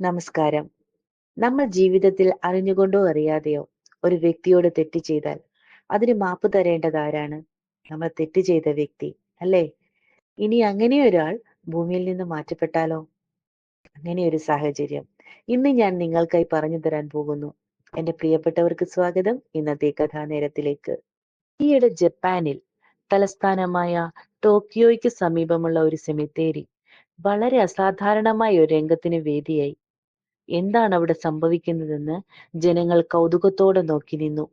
നമസ്കാരം. നമ്മൾ ജീവിതത്തിൽ അറിഞ്ഞുകൊണ്ടോ അറിയാതെയോ ഒരു വ്യക്തിയോട് തെറ്റ് ചെയ്താൽ അതിന് മാപ്പ് തരേണ്ടത് ആരാണ്? നമ്മൾ തെറ്റ് ചെയ്ത വ്യക്തി അല്ലേ? ഇനി അങ്ങനെ ഒരാൾ ഭൂമിയിൽ നിന്ന് മാറ്റപ്പെട്ടാലോ? അങ്ങനെ ഒരു സാഹചര്യം. ഇന്ന് ഞാൻ നിങ്ങൾക്കായി പറഞ്ഞു തരാൻ പോകുന്നു. എന്റെ പ്രിയപ്പെട്ടവർക്ക് സ്വാഗതം. ഇന്നത്തെ കഥാനേരത്തിലേക്ക്. ഈയിടെ ജപ്പാനിൽ തലസ്ഥാനമായ ടോക്കിയോയ്ക്ക് സമീപമുള്ള ഒരു സെമിത്തേരി വളരെ അസാധാരണമായ ഒരു രംഗത്തിന് വേദിയായി. എന്താണ് അവിടെ സംഭവിക്കുന്നതെന്ന് ജനങ്ങൾ കൗതുകത്തോടെ നോക്കി നിന്നു.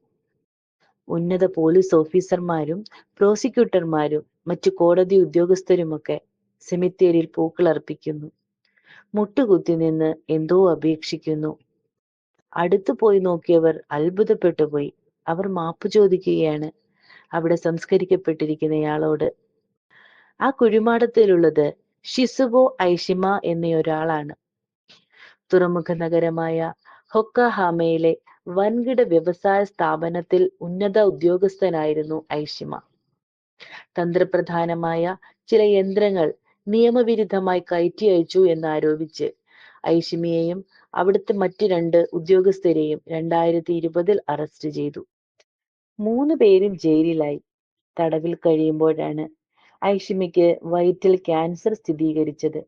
ഉന്നത പോലീസ് ഓഫീസർമാരും പ്രോസിക്യൂട്ടർമാരും മറ്റു കോടതി ഉദ്യോഗസ്ഥരുമൊക്കെ സെമിത്തേരിയിൽ പൂക്കളർപ്പിക്കുന്നു. മുട്ടുകുത്തി നിന്ന് എന്തോ അപേക്ഷിക്കുന്നു. അടുത്തു പോയി നോക്കിയവർ അത്ഭുതപ്പെട്ടു പോയി. അവർ മാപ്പ് ചോദിക്കുകയാണ് അവിടെ സംസ്കരിക്കപ്പെട്ടിരിക്കുന്നയാളോട്. ആ കുഴിമാടത്തിലുള്ളത് ഷിസുവോ ഐഷിമ എന്നയൊരാളാണ്. തുറമുഖ നഗരമായ ഹൊക്കഹാമയിലെ വൻകിട വ്യവസായ സ്ഥാപനത്തിൽ ഉന്നത ഉദ്യോഗസ്ഥനായിരുന്നു ഐഷിമ. തന്ത്രപ്രധാനമായ ചില യന്ത്രങ്ങൾ നിയമവിരുദ്ധമായി കയറ്റി അയച്ചു എന്നാരോപിച്ച് ഐഷിമിയെയും അവിടുത്തെ മറ്റ് രണ്ട് ഉദ്യോഗസ്ഥരെയും രണ്ടായിരത്തി ഇരുപതിൽ അറസ്റ്റ് ചെയ്തു. മൂന്ന് പേരും ജയിലിലായി. തടവിൽ കഴിയുമ്പോഴാണ് ഐഷിമിക്ക് വയറ്റിൽ ക്യാൻസർ സ്ഥിരീകരിച്ചത്.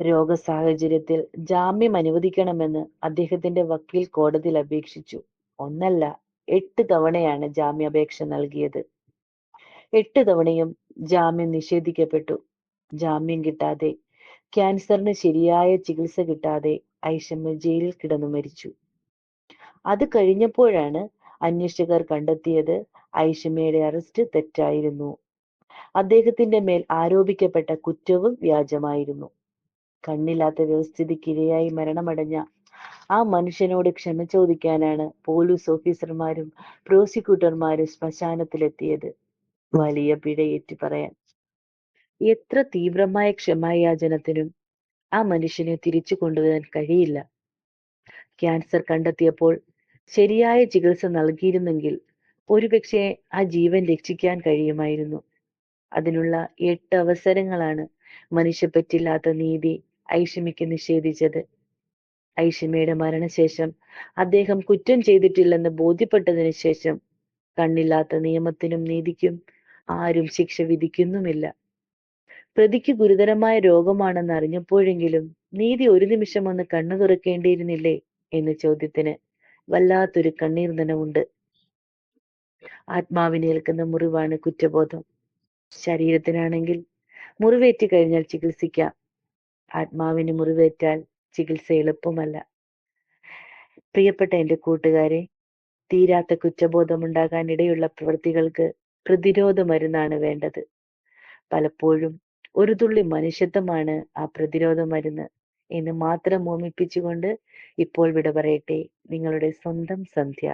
രോഗ സാഹചര്യത്തിൽ ജാമ്യം അനുവദിക്കണമെന്ന് അദ്ദേഹത്തിന്റെ വക്കീൽ കോടതിയിൽ അപേക്ഷിച്ചു. ഒന്നല്ല എട്ട് തവണയാണ് ജാമ്യാപേക്ഷ നൽകിയത്. എട്ട് തവണയും ജാമ്യം നിഷേധിക്കപ്പെട്ടു. ജാമ്യം കിട്ടാതെ ക്യാൻസറിന് ശരിയായ ചികിത്സ കിട്ടാതെ ഐഷമ്മ ജയിലിൽ കിടന്നു മരിച്ചു. അത് കഴിഞ്ഞപ്പോഴാണ് അന്വേഷകർ കണ്ടെത്തിയത് ഐഷമ്മയുടെ അറസ്റ്റ് തെറ്റായിരുന്നു. അദ്ദേഹത്തിന്റെ മേൽ ആരോപിക്കപ്പെട്ട കുറ്റവും വ്യാജമായിരുന്നു. കണ്ണില്ലാത്ത വ്യവസ്ഥിതിക്കിരയായി മരണമടഞ്ഞ ആ മനുഷ്യനോട് ക്ഷമ ചോദിക്കാനാണ് പോലീസ് ഓഫീസർമാരും പ്രോസിക്യൂട്ടർമാരും ശ്മശാനത്തിലെത്തിയത്. വലിയ പിഴയേറ്റി പറയാൻ. എത്ര തീവ്രമായ ക്ഷമായാചനത്തിനും ആ മനുഷ്യനെ തിരിച്ചു കൊണ്ടുവരാൻ കഴിയില്ല. ക്യാൻസർ കണ്ടെത്തിയപ്പോൾ ശരിയായ ചികിത്സ നൽകിയിരുന്നെങ്കിൽ ഒരുപക്ഷെ ആ ജീവൻ രക്ഷിക്കാൻ കഴിയുമായിരുന്നു. അതിനുള്ള എട്ട് അവസരങ്ങളാണ് മനുഷ്യപ്പറ്റില്ലാത്ത നീതി ഐഷമിക്ക് നിഷേധിച്ചത്. ഐഷമയുടെ മരണശേഷം അദ്ദേഹം കുറ്റം ചെയ്തിട്ടില്ലെന്ന് ബോധ്യപ്പെട്ടതിന് ശേഷം കണ്ണില്ലാത്ത നിയമത്തിനും നീതിക്കും ആരും ശിക്ഷ വിധിക്കുന്നുമില്ല. പ്രതിക്ക് ഗുരുതരമായ രോഗമാണെന്ന് അറിഞ്ഞപ്പോഴെങ്കിലും നീതി ഒരു നിമിഷം ഒന്ന് കണ്ണു തുറക്കേണ്ടിയിരുന്നില്ലേ എന്ന ചോദ്യത്തിന് വല്ലാത്തൊരു കണ്ണീർ നനവുണ്ട് ആത്മാവിനേൽക്കുന്ന മുറിവാണ് കുറ്റബോധം. ശരീരത്തിനാണെങ്കിൽ മുറിവേറ്റ് കഴിഞ്ഞാൽ ചികിത്സിക്കാം. ആത്മാവിന് മുറിവേറ്റാൽ ചികിത്സ എളുപ്പമല്ല. പ്രിയപ്പെട്ട എന്റെ കൂട്ടുകാരെ തീരാത്ത കുറ്റബോധമുണ്ടാകാൻ ഇടയുള്ള പ്രവൃത്തികൾക്ക് പ്രതിരോധ മരുന്നാണ് വേണ്ടത്. പലപ്പോഴും ഒരു തുള്ളി മനുഷ്യത്വമാണ് ആ പ്രതിരോധ മരുന്ന് എന്ന് മാത്രം ഓർമ്മിപ്പിച്ചുകൊണ്ട് ഇപ്പോൾ വിട പറയട്ടെ. നിങ്ങളുടെ സ്വന്തം സന്ധ്യ.